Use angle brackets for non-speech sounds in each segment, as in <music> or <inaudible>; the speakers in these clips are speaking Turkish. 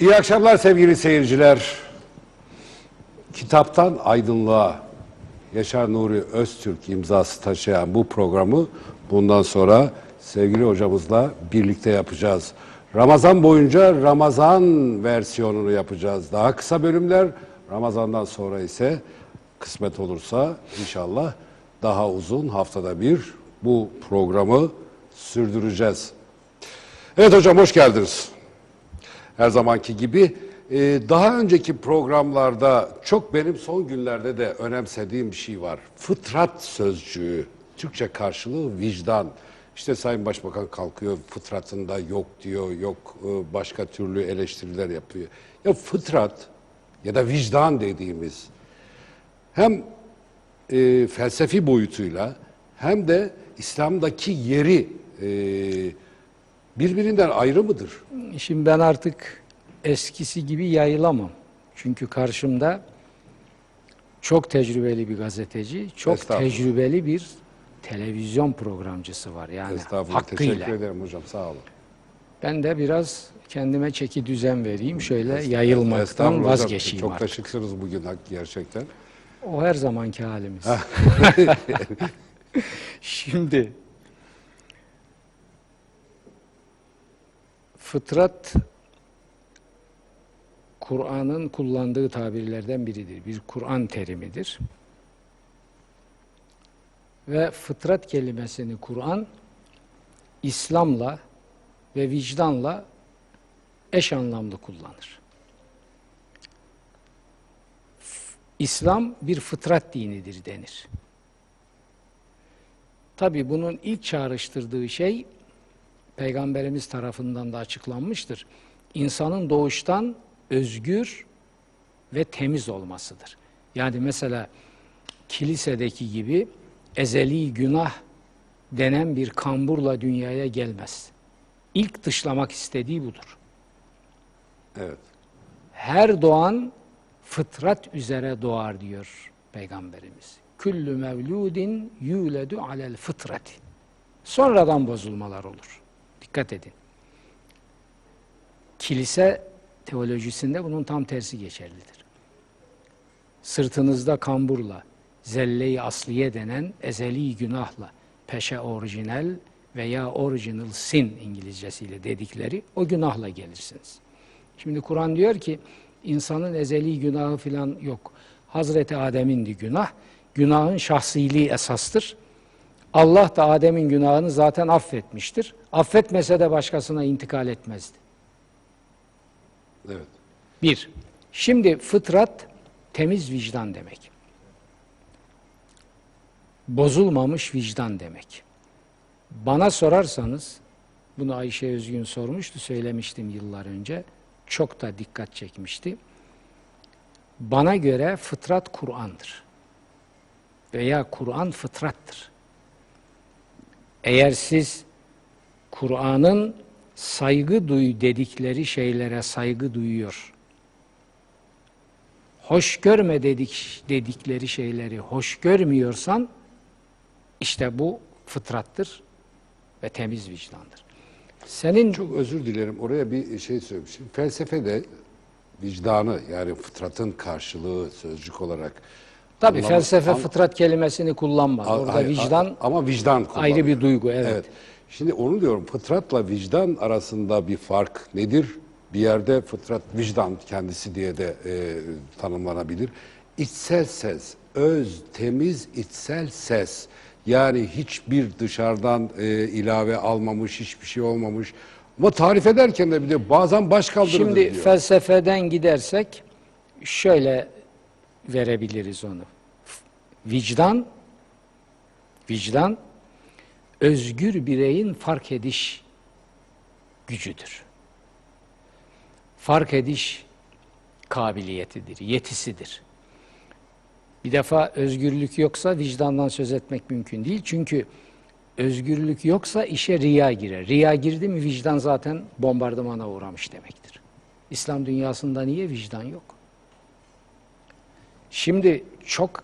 İyi akşamlar sevgili seyirciler. Kitaptan aydınlığa Yaşar Nuri Öztürk imzası taşıyan bu programı bundan sonra sevgili hocamızla birlikte yapacağız. Ramazan boyunca Ramazan versiyonunu yapacağız. Daha kısa bölümler Ramazan'dan sonra ise kısmet olursa inşallah daha uzun haftada bir bu programı sürdüreceğiz. Evet hocam hoş geldiniz. Her zamanki gibi e, daha önceki programlarda çok benim son günlerde de önemsediğim bir şey var. Fıtrat sözcüğü. Türkçe karşılığı vicdan. İşte Sayın Başbakan kalkıyor fıtratında yok diyor, yok e, başka türlü eleştiriler yapıyor. Ya fıtrat ya da vicdan dediğimiz hem e, felsefi boyutuyla hem de İslam'daki yeri e, birbirinden ayrı mıdır? Şimdi ben artık eskisi gibi yayılamam. Çünkü karşımda çok tecrübeli bir gazeteci, çok Estağfurullah. tecrübeli bir televizyon programcısı var. Yani Estağfurullah. hakkıyla. Teşekkür ederim hocam. Sağ olun. Ben de biraz kendime çeki düzen vereyim. Şöyle yayılmaktan Estağfurullah hocam. vazgeçeyim Çok da artık. şıksınız bugün hak- gerçekten. O her zamanki halimiz. <laughs> <laughs> Şimdi fıtrat Kur'an'ın kullandığı tabirlerden biridir. Bir Kur'an terimidir. Ve fıtrat kelimesini Kur'an İslam'la ve vicdanla eş anlamlı kullanır. İslam bir fıtrat dinidir denir. Tabi bunun ilk çağrıştırdığı şey Peygamberimiz tarafından da açıklanmıştır. İnsanın doğuştan özgür ve temiz olmasıdır. Yani mesela kilisedeki gibi ezeli günah denen bir kamburla dünyaya gelmez. İlk dışlamak istediği budur Evet. her doğan fıtrat üzere doğar diyor Peygamberimiz. Küllü mevludin yuledu alel fıtrati. Sonradan bozulmalar olur. Dikkat edin. Kilise teolojisinde bunun tam tersi geçerlidir. Sırtınızda kamburla, zelle-i asliye denen ezeli günahla, peşe orijinal veya original sin İngilizcesiyle dedikleri o günahla gelirsiniz. Şimdi Kur'an diyor ki insanın ezeli günahı filan yok. Hazreti Adem'indi günah. Günahın şahsiliği esastır. Allah da Adem'in günahını zaten affetmiştir. Affetmese de başkasına intikal etmezdi. Evet. Bir, şimdi fıtrat temiz vicdan demek. Bozulmamış vicdan demek. Bana sorarsanız, bunu Ayşe Özgün sormuştu, söylemiştim yıllar önce. Çok da dikkat çekmişti. Bana göre fıtrat Kur'an'dır. Veya Kur'an fıtrattır. Eğer siz Kur'an'ın saygı duy dedikleri şeylere saygı duyuyor, hoş görme dedik, dedikleri şeyleri hoş görmüyorsan, işte bu fıtrattır ve temiz vicdandır. Senin Çok özür dilerim. Oraya bir şey söylemişim. Felsefede vicdanı yani fıtratın karşılığı sözcük olarak tabi anlamı- felsefe an- fıtrat kelimesini kullanmaz. Orada hayır, vicdan ama vicdan kullanıyor. ayrı bir duygu, evet. Şimdi onu diyorum fıtratla vicdan arasında bir fark nedir? Bir yerde fıtrat vicdan kendisi diye de e, tanımlanabilir. İçsel ses, öz, temiz içsel ses. Yani hiçbir dışarıdan e, ilave almamış, hiçbir şey olmamış. Ama tarif ederken de bir de bazen baş kaldırılır Şimdi diyor. felsefeden gidersek şöyle verebiliriz onu. Vicdan vicdan özgür bireyin fark ediş gücüdür. Fark ediş kabiliyetidir, yetisidir. Bir defa özgürlük yoksa vicdandan söz etmek mümkün değil. Çünkü özgürlük yoksa işe riya girer. Riya girdi mi vicdan zaten bombardımana uğramış demektir. İslam dünyasında niye vicdan yok? Şimdi çok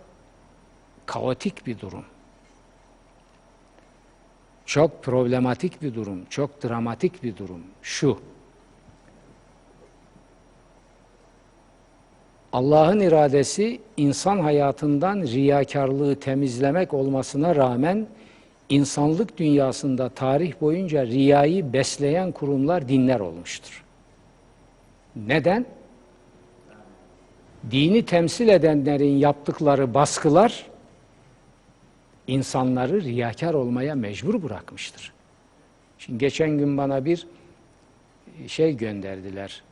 kaotik bir durum. Çok problematik bir durum, çok dramatik bir durum. Şu, Allah'ın iradesi insan hayatından riyakarlığı temizlemek olmasına rağmen insanlık dünyasında tarih boyunca riyayı besleyen kurumlar dinler olmuştur. Neden? Dini temsil edenlerin yaptıkları baskılar insanları riyakar olmaya mecbur bırakmıştır. Şimdi geçen gün bana bir şey gönderdiler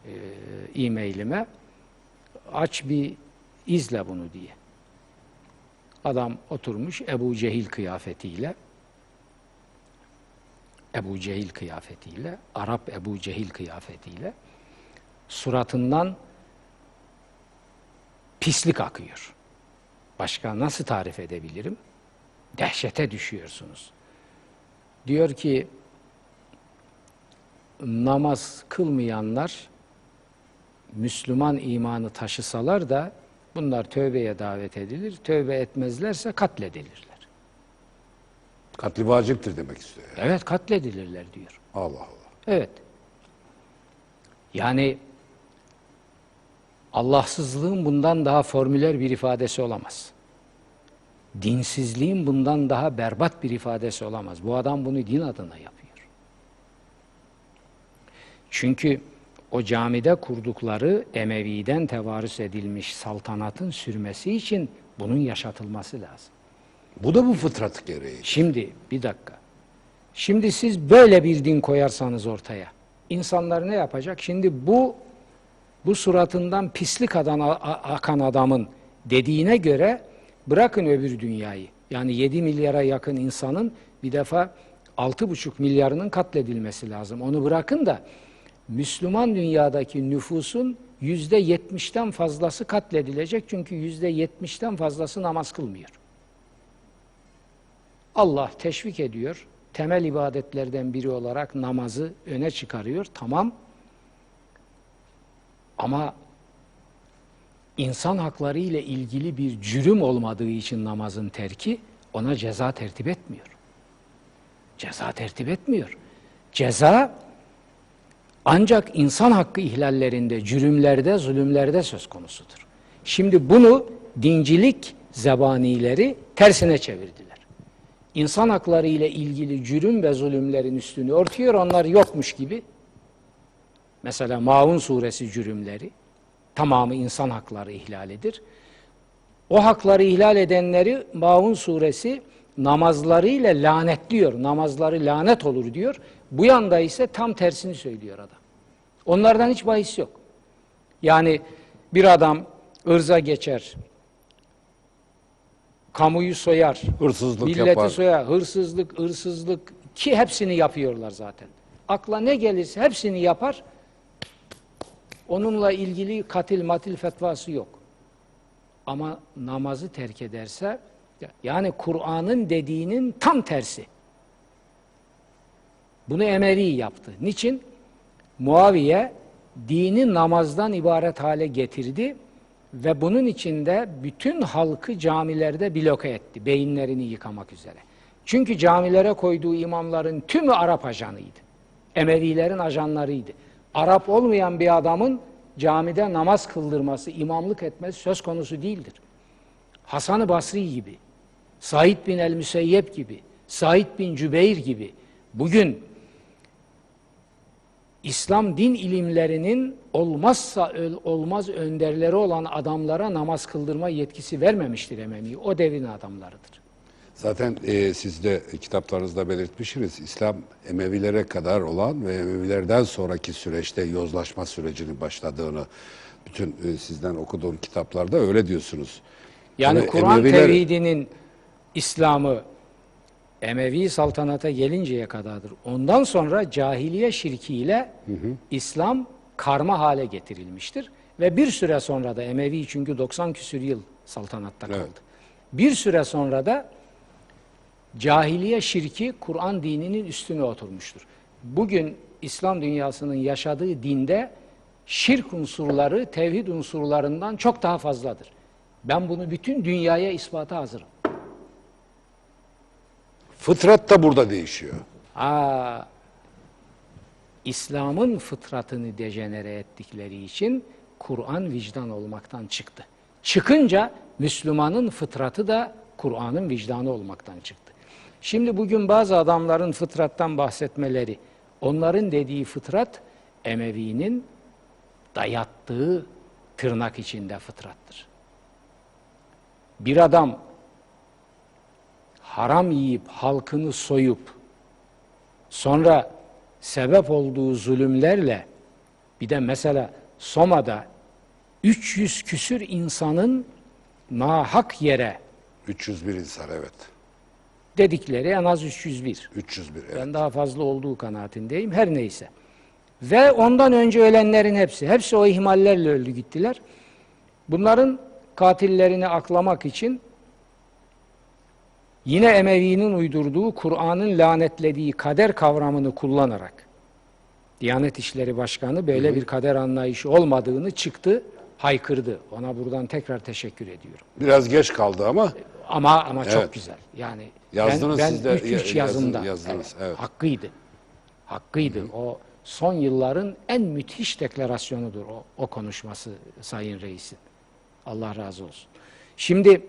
e, e-mailime. Aç bir izle bunu diye. Adam oturmuş Ebu Cehil kıyafetiyle Ebu Cehil kıyafetiyle, Arap Ebu Cehil kıyafetiyle suratından pislik akıyor. Başka nasıl tarif edebilirim? Dehşete düşüyorsunuz. Diyor ki namaz kılmayanlar Müslüman imanı taşısalar da bunlar tövbeye davet edilir. Tövbe etmezlerse katledilirler. Katli vaciptir demek istiyor. yani. Evet katledilirler diyor. Allah Allah. Evet. Yani Allahsızlığın bundan daha formüler bir ifadesi olamaz. Dinsizliğin bundan daha berbat bir ifadesi olamaz. Bu adam bunu din adına yapıyor. Çünkü o camide kurdukları Emevi'den tevarüs edilmiş saltanatın sürmesi için bunun yaşatılması lazım. Bu da bu fıtrat gereği. Şimdi bir dakika. Şimdi siz böyle bir din koyarsanız ortaya. insanlar ne yapacak? Şimdi bu bu suratından pislik adan, akan adamın dediğine göre bırakın öbür dünyayı. Yani 7 milyara yakın insanın bir defa 6,5 milyarının katledilmesi lazım. Onu bırakın da Müslüman dünyadaki nüfusun yüzde yetmişten fazlası katledilecek. Çünkü yüzde yetmişten fazlası namaz kılmıyor. Allah teşvik ediyor. Temel ibadetlerden biri olarak namazı öne çıkarıyor. Tamam. Ama insan hakları ile ilgili bir cürüm olmadığı için namazın terki ona ceza tertip etmiyor. Ceza tertip etmiyor. Ceza ancak insan hakkı ihlallerinde, cürümlerde, zulümlerde söz konusudur. Şimdi bunu dincilik zebanileri tersine çevirdiler. İnsan hakları ile ilgili cürüm ve zulümlerin üstünü örtüyor, onlar yokmuş gibi. Mesela Maun suresi cürümleri, tamamı insan hakları ihlalidir. O hakları ihlal edenleri Maun suresi namazlarıyla lanetliyor. Namazları lanet olur diyor. Bu yanda ise tam tersini söylüyor adam. Onlardan hiç bahis yok. Yani bir adam ırza geçer, kamuyu soyar, Hırsızlık milleti yapar. soyar, hırsızlık, hırsızlık ki hepsini yapıyorlar zaten. Akla ne gelirse hepsini yapar. Onunla ilgili katil matil fetvası yok. Ama namazı terk ederse yani Kur'an'ın dediğinin tam tersi. Bunu Emevi yaptı. Niçin? Muaviye dini namazdan ibaret hale getirdi ve bunun içinde bütün halkı camilerde bloke etti. Beyinlerini yıkamak üzere. Çünkü camilere koyduğu imamların tümü Arap ajanıydı. Emevilerin ajanlarıydı. Arap olmayan bir adamın camide namaz kıldırması, imamlık etmesi söz konusu değildir. Hasan-ı Basri gibi, Said bin el-Müseyyep gibi, Said bin Cübeyr gibi bugün İslam din ilimlerinin olmazsa olmaz önderleri olan adamlara namaz kıldırma yetkisi vermemiştir Emevi. O devrin adamlarıdır. Zaten e, siz de kitaplarınızda belirtmişsiniz. İslam Emevilere kadar olan ve Emevilerden sonraki süreçte yozlaşma sürecinin başladığını bütün e, sizden okuduğum kitaplarda öyle diyorsunuz. Yani Tabii Kur'an Emeviler- tevhidinin İslam'ı Emevi saltanata gelinceye kadardır. Ondan sonra cahiliye şirkiyle İslam karma hale getirilmiştir. Ve bir süre sonra da Emevi çünkü 90 küsür yıl saltanatta kaldı. Evet. Bir süre sonra da cahiliye şirki Kur'an dininin üstüne oturmuştur. Bugün İslam dünyasının yaşadığı dinde şirk unsurları tevhid unsurlarından çok daha fazladır. Ben bunu bütün dünyaya ispata hazırım. Fıtrat da burada değişiyor. Aa, İslam'ın fıtratını dejenere ettikleri için Kur'an vicdan olmaktan çıktı. Çıkınca Müslümanın fıtratı da Kur'an'ın vicdanı olmaktan çıktı. Şimdi bugün bazı adamların fıtrattan bahsetmeleri, onların dediği fıtrat Emevi'nin dayattığı tırnak içinde fıtrattır. Bir adam haram yiyip halkını soyup sonra sebep olduğu zulümlerle bir de mesela Soma'da 300 küsür insanın nahak yere 301 insan evet. Dedikleri en az 301. 301 evet. Ben daha fazla olduğu kanaatindeyim. Her neyse. Ve ondan önce ölenlerin hepsi, hepsi o ihmallerle öldü gittiler. Bunların katillerini aklamak için yine Emevi'nin uydurduğu, Kur'an'ın lanetlediği kader kavramını kullanarak Diyanet İşleri Başkanı böyle bir kader anlayışı olmadığını çıktı, haykırdı. Ona buradan tekrar teşekkür ediyorum. Biraz geç kaldı ama Ama ama çok Evet. güzel. Yani Yazdınız ben, ben siz de, üç, üç yazdınız, evet. Hakkıydı. Hakkıydı. O son yılların en müthiş deklarasyonudur o, o konuşması Sayın Reis'in. Allah razı olsun. Şimdi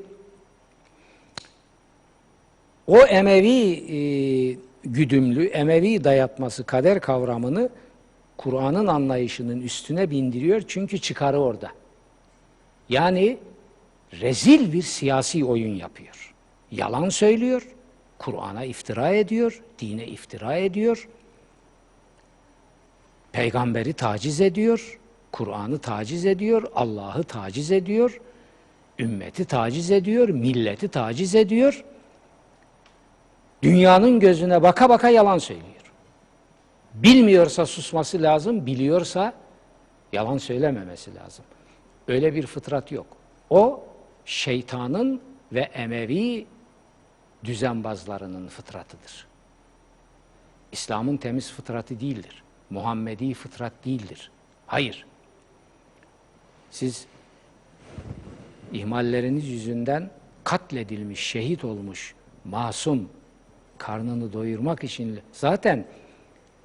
o Emevi e, güdümlü, Emevi dayatması kader kavramını Kur'an'ın anlayışının üstüne bindiriyor çünkü çıkarı orada. Yani rezil bir siyasi oyun yapıyor. Yalan söylüyor, Kur'an'a iftira ediyor, dine iftira ediyor, peygamberi taciz ediyor, Kur'an'ı taciz ediyor, Allah'ı taciz ediyor, ümmeti taciz ediyor, milleti taciz ediyor. Dünyanın gözüne baka baka yalan söylüyor. Bilmiyorsa susması lazım, biliyorsa yalan söylememesi lazım. Öyle bir fıtrat yok. O şeytanın ve Emevi düzenbazlarının fıtratıdır. İslam'ın temiz fıtratı değildir. Muhammedi fıtrat değildir. Hayır. Siz ihmalleriniz yüzünden katledilmiş, şehit olmuş, masum, karnını doyurmak için zaten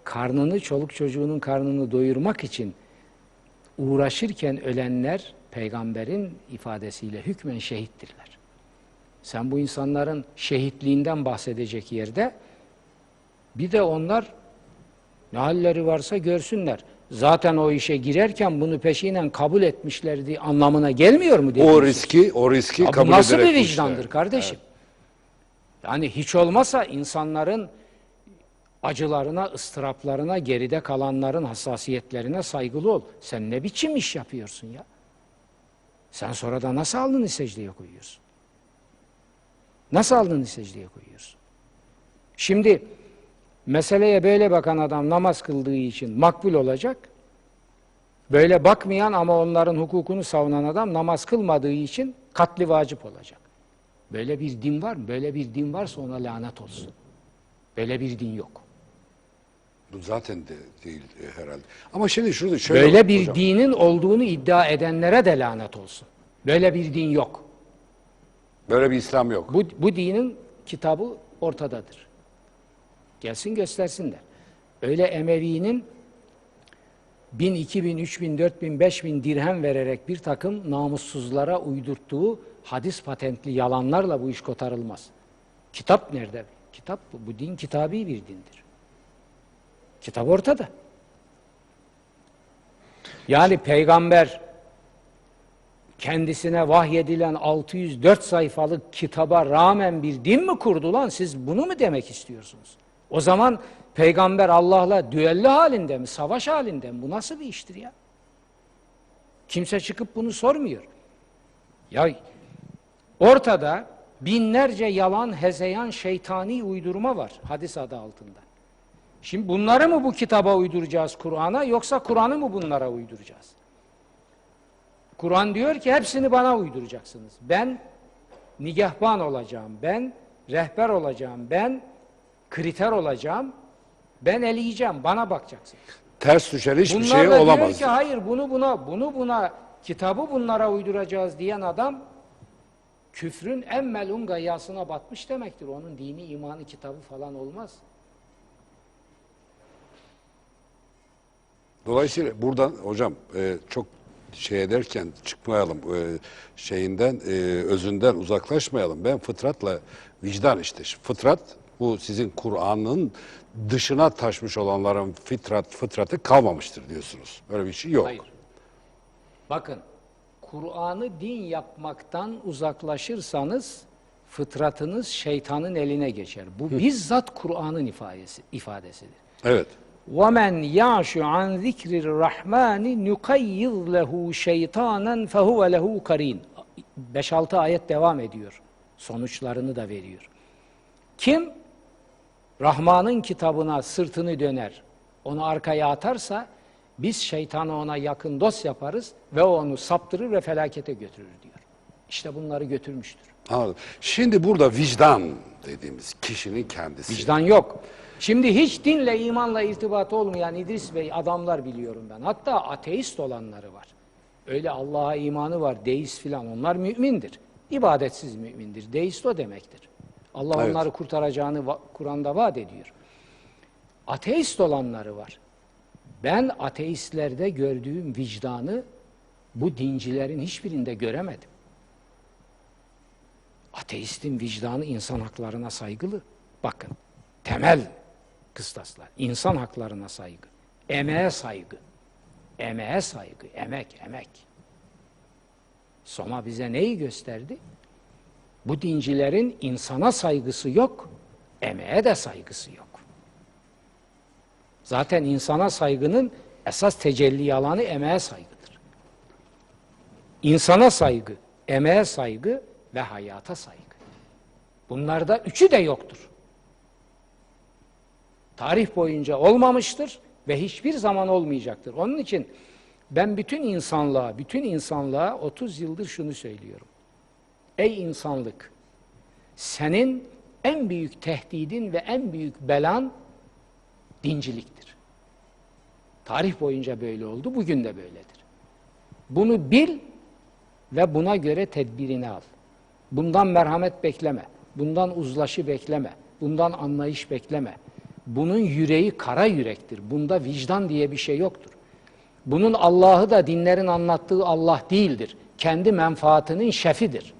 karnını, çoluk çocuğunun karnını doyurmak için uğraşırken ölenler peygamberin ifadesiyle hükmen şehittirler. Sen bu insanların şehitliğinden bahsedecek yerde bir de onlar ne halleri varsa görsünler. Zaten o işe girerken bunu peşinen kabul etmişlerdi anlamına gelmiyor mu? o dediğiniz? riski o riski Ya bu kabul nasıl bir vicdandır işte. kardeşim? Yani hiç olmasa insanların acılarına, ıstıraplarına, geride kalanların hassasiyetlerine saygılı ol. Sen ne biçim iş yapıyorsun ya? Sen sonra da nasıl alnını secdeye koyuyorsun? Nasıl alnını secdeye koyuyorsun? Şimdi meseleye böyle bakan adam namaz kıldığı için makbul olacak. Böyle bakmayan ama onların hukukunu savunan adam namaz kılmadığı için katli vacip olacak. Böyle bir din var mı? Böyle bir din varsa ona lanet olsun. Böyle bir din yok. Bu zaten de değil e, herhalde. Ama şimdi şurada şöyle Böyle bir hocam. dinin olduğunu iddia edenlere de lanet olsun. Böyle bir din yok. Böyle bir İslam yok. Bu, bu dinin kitabı ortadadır. Gelsin göstersinler. Öyle Emevi'nin bin, iki bin, üç bin, dört bin, beş bin dirhem vererek bir takım namussuzlara uydurttuğu hadis patentli yalanlarla bu iş kotarılmaz. Kitap nerede? Kitap bu. Bu din kitabi bir dindir. Kitap ortada. Yani peygamber kendisine vahyedilen 604 sayfalık kitaba rağmen bir din mi kurdu lan? Siz bunu mu demek istiyorsunuz? O zaman peygamber Allah'la düello halinde mi, savaş halinde mi? Bu nasıl bir iştir ya? Kimse çıkıp bunu sormuyor. Ya ortada binlerce yalan, hezeyan, şeytani uydurma var hadis adı altında. Şimdi bunları mı bu kitaba uyduracağız Kur'an'a yoksa Kur'an'ı mı bunlara uyduracağız? Kur'an diyor ki hepsini bana uyduracaksınız. Ben nigahban olacağım, ben rehber olacağım, ben kriter olacağım, ben eleyeceğim, bana bakacaksınız. Ters düşen hiçbir Bunlar şey da diyor olamaz. ki hayır bunu buna, bunu buna, kitabı bunlara uyduracağız diyen adam küfrün en melun gayyasına batmış demektir. Onun dini, imanı, kitabı falan olmaz. Dolayısıyla buradan hocam e, çok şey ederken çıkmayalım e, şeyinden e, özünden uzaklaşmayalım. Ben fıtratla vicdan işte. Fıtrat bu sizin Kur'an'ın dışına taşmış olanların fıtrat fıtratı kalmamıştır diyorsunuz. Öyle bir şey yok. Hayır. Bakın, Kur'an'ı din yapmaktan uzaklaşırsanız fıtratınız şeytanın eline geçer. Bu bizzat Kur'an'ın ifadesi, ifadesidir. Evet. وَمَنْ يَعْشُ عَنْ ذِكْرِ الرَّحْمَانِ نُقَيِّضْ لَهُ شَيْطَانًا فَهُوَ لَهُ قَرِينَ 5-6 ayet devam ediyor. Sonuçlarını da veriyor. Kim Rahman'ın kitabına sırtını döner, onu arkaya atarsa biz şeytanı ona yakın dost yaparız ve o onu saptırır ve felakete götürür diyor. İşte bunları götürmüştür. Anladım. Şimdi burada vicdan dediğimiz kişinin kendisi. Vicdan yok. Şimdi hiç dinle, imanla irtibatı olmayan İdris Bey adamlar biliyorum ben. Hatta ateist olanları var. Öyle Allah'a imanı var, deist filan. Onlar mümindir. İbadetsiz mümindir. Deist o demektir. Allah Evet. onları kurtaracağını Kur'an'da vaat ediyor. Ateist olanları var. Ben ateistlerde gördüğüm vicdanı bu dincilerin hiçbirinde göremedim. Ateistin vicdanı insan haklarına saygılı. Bakın, temel kıstaslar. İnsan haklarına saygı, emeğe saygı, emeğe saygı, emek, emek. Soma bize neyi gösterdi? Bu dincilerin insana saygısı yok, emeğe de saygısı yok. Zaten insana saygının esas tecelli alanı emeğe saygıdır. İnsana saygı, emeğe saygı ve hayata saygı. Bunlarda üçü de yoktur. Tarih boyunca olmamıştır ve hiçbir zaman olmayacaktır. Onun için ben bütün insanlığa, bütün insanlığa 30 yıldır şunu söylüyorum. Ey insanlık, senin en büyük tehdidin ve en büyük belan dinciliktir. Tarih boyunca böyle oldu, bugün de böyledir. Bunu bil ve buna göre tedbirini al. Bundan merhamet bekleme, bundan uzlaşı bekleme, bundan anlayış bekleme. Bunun yüreği kara yürektir. Bunda vicdan diye bir şey yoktur. Bunun Allah'ı da dinlerin anlattığı Allah değildir. Kendi menfaatinin şefidir.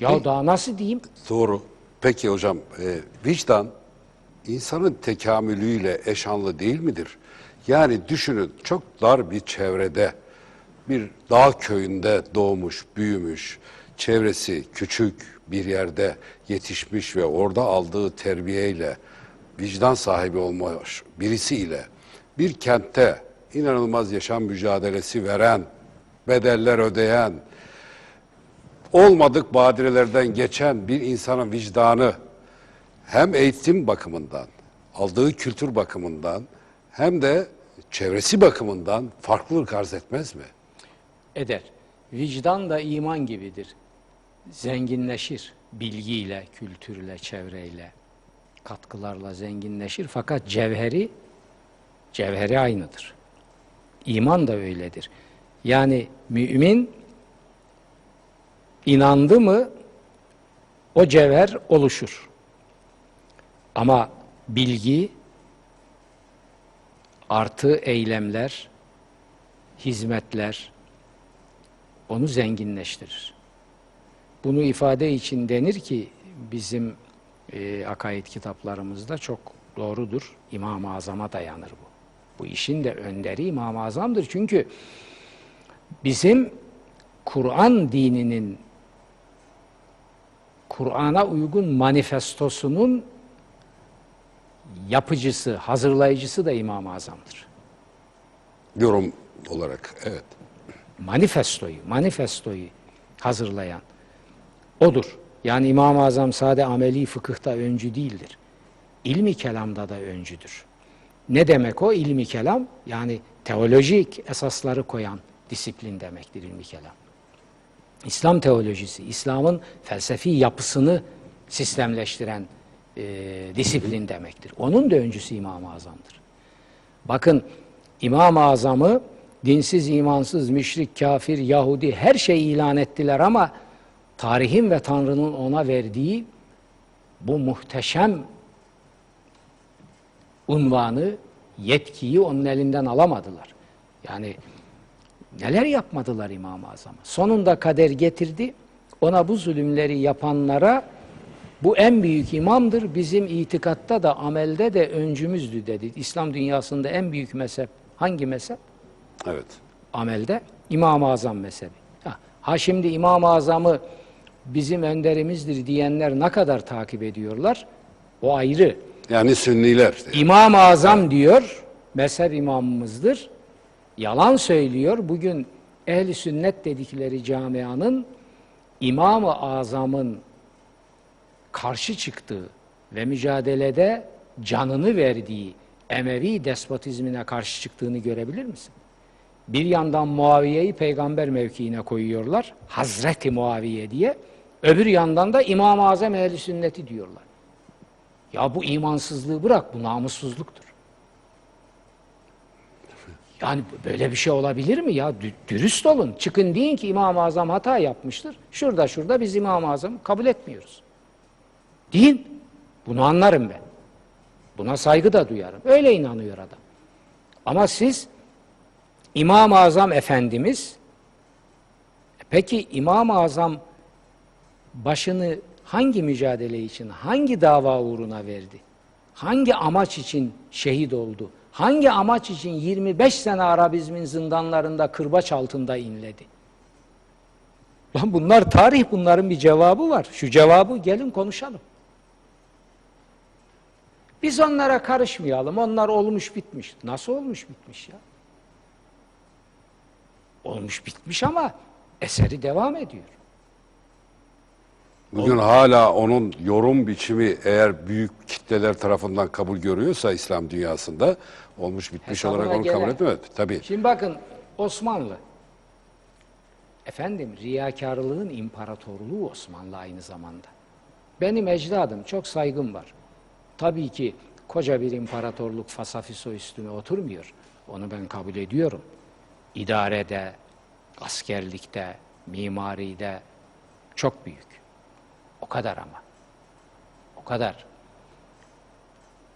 Ya daha nasıl diyeyim? Doğru. Peki hocam, e, vicdan insanın tekamülüyle eşanlı değil midir? Yani düşünün çok dar bir çevrede, bir dağ köyünde doğmuş, büyümüş, çevresi küçük bir yerde yetişmiş ve orada aldığı terbiyeyle vicdan sahibi olmuş birisiyle bir kentte inanılmaz yaşam mücadelesi veren, bedeller ödeyen, olmadık badirelerden geçen bir insanın vicdanı hem eğitim bakımından, aldığı kültür bakımından hem de çevresi bakımından farklılık arz etmez mi? Eder. Vicdan da iman gibidir. Zenginleşir bilgiyle, kültürle, çevreyle, katkılarla zenginleşir. Fakat cevheri, cevheri aynıdır. İman da öyledir. Yani mümin inandı mı o cevher oluşur. Ama bilgi artı eylemler, hizmetler onu zenginleştirir. Bunu ifade için denir ki bizim e, akaid kitaplarımızda çok doğrudur. İmam-ı Azam'a dayanır bu. Bu işin de önderi İmam-ı Azam'dır. Çünkü bizim Kur'an dininin Kur'an'a uygun manifestosunun yapıcısı, hazırlayıcısı da İmam-ı Azam'dır. Yorum olarak evet. Manifestoyu, manifestoyu hazırlayan odur. Yani İmam-ı Azam sade ameli fıkıhta öncü değildir. İlmi kelamda da öncüdür. Ne demek o ilmi kelam? Yani teolojik esasları koyan disiplin demektir ilmi kelam. İslam teolojisi, İslam'ın felsefi yapısını sistemleştiren e, disiplin demektir. Onun da öncüsü İmam-ı Azam'dır. Bakın İmam-ı Azam'ı dinsiz, imansız, müşrik, kafir, Yahudi her şeyi ilan ettiler ama tarihin ve Tanrı'nın ona verdiği bu muhteşem unvanı, yetkiyi onun elinden alamadılar. Yani Neler yapmadılar İmam-ı Azam'a? Sonunda kader getirdi. Ona bu zulümleri yapanlara bu en büyük imamdır. Bizim itikatta da amelde de öncümüzdü dedi. İslam dünyasında en büyük mezhep hangi mezhep? Evet. amelde İmam-ı Azam mezhebi. Ha, ha şimdi İmam-ı Azam'ı bizim önderimizdir diyenler ne kadar takip ediyorlar? O ayrı. Yani Sünniler. İmam-ı Azam diyor, mezhep imamımızdır. Yalan söylüyor. Bugün ehli sünnet dedikleri camianın İmam-ı Azam'ın karşı çıktığı ve mücadelede canını verdiği Emevi despotizmine karşı çıktığını görebilir misin? Bir yandan Muaviye'yi peygamber mevkiine koyuyorlar. Hazreti Muaviye diye. Öbür yandan da İmam-ı Azam ehli sünneti diyorlar. Ya bu imansızlığı bırak, bu namussuzluktur. Yani böyle bir şey olabilir mi ya? Dü- Dürüst olun. Çıkın deyin ki İmam-ı Azam hata yapmıştır. Şurada şurada biz İmam-ı Azam'ı kabul etmiyoruz. Deyin. Bunu anlarım ben. Buna saygı da duyarım. Öyle inanıyor adam. Ama siz İmam-ı Azam Efendimiz peki İmam-ı Azam başını hangi mücadele için, hangi dava uğruna verdi? Hangi amaç için şehit oldu? Hangi amaç için 25 sene Arabizmin zindanlarında kırbaç altında inledi? Lan bunlar tarih, bunların bir cevabı var. Şu cevabı gelin konuşalım. Biz onlara karışmayalım. Onlar olmuş bitmiş. Nasıl olmuş bitmiş ya? Olmuş bitmiş ama eseri devam ediyor. Bugün hala onun yorum biçimi eğer büyük kitleler tarafından kabul görüyorsa İslam dünyasında olmuş bitmiş Hesabına olarak onu gelen- kabul etmez. Tabii. Şimdi bakın Osmanlı. Efendim riyakarlığın imparatorluğu Osmanlı aynı zamanda. Benim ecdadım çok saygım var. Tabii ki koca bir imparatorluk fasafiso üstüne oturmuyor. Onu ben kabul ediyorum. İdarede, askerlikte, mimaride çok büyük. O kadar ama. O kadar.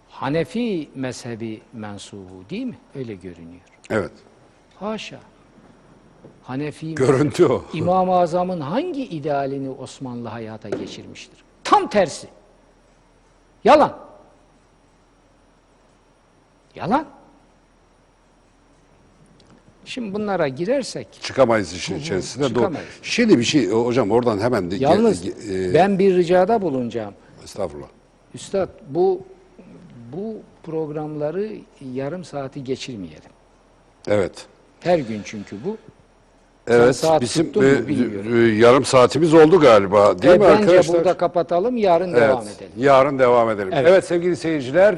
Hanefi mezhebi mensubu değil mi? Öyle görünüyor. Evet. Haşa. Hanefi Görüntü o. <laughs> İmam-ı Azam'ın hangi idealini Osmanlı hayata geçirmiştir? Tam tersi. Yalan. Yalan. Şimdi bunlara girersek Çıkamayız işin içerisinde. Doğru. çıkamayız. Şimdi bir şey hocam oradan hemen de yalnız e, ben bir ricada bulunacağım. estağfurullah. Üstad bu bu programları yarım saati geçirmeyelim. Evet. Her gün çünkü bu. Evet. saat Bizim e, e, yarım saatimiz oldu galiba değil E, mi bence arkadaşlar? burada kapatalım, yarın devam Evet, edelim. Yarın devam edelim. Evet. Evet. sevgili seyirciler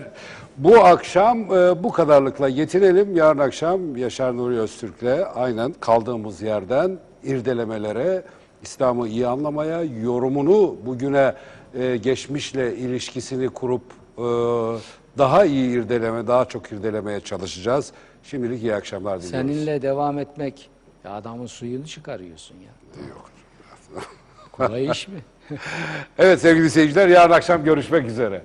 bu akşam e, bu kadarlıkla yetinelim. Yarın akşam Yaşar Nuri Öztürk'le aynen kaldığımız yerden irdelemelere, İslam'ı iyi anlamaya, yorumunu bugüne e, geçmişle ilişkisini kurup e, daha iyi irdeleme, daha çok irdelemeye çalışacağız. Şimdilik iyi akşamlar diliyoruz. Seninle devam etmek ya adamın suyunu çıkarıyorsun ya. Yok. Kolay iş mi? <laughs> Evet sevgili seyirciler yarın akşam görüşmek üzere.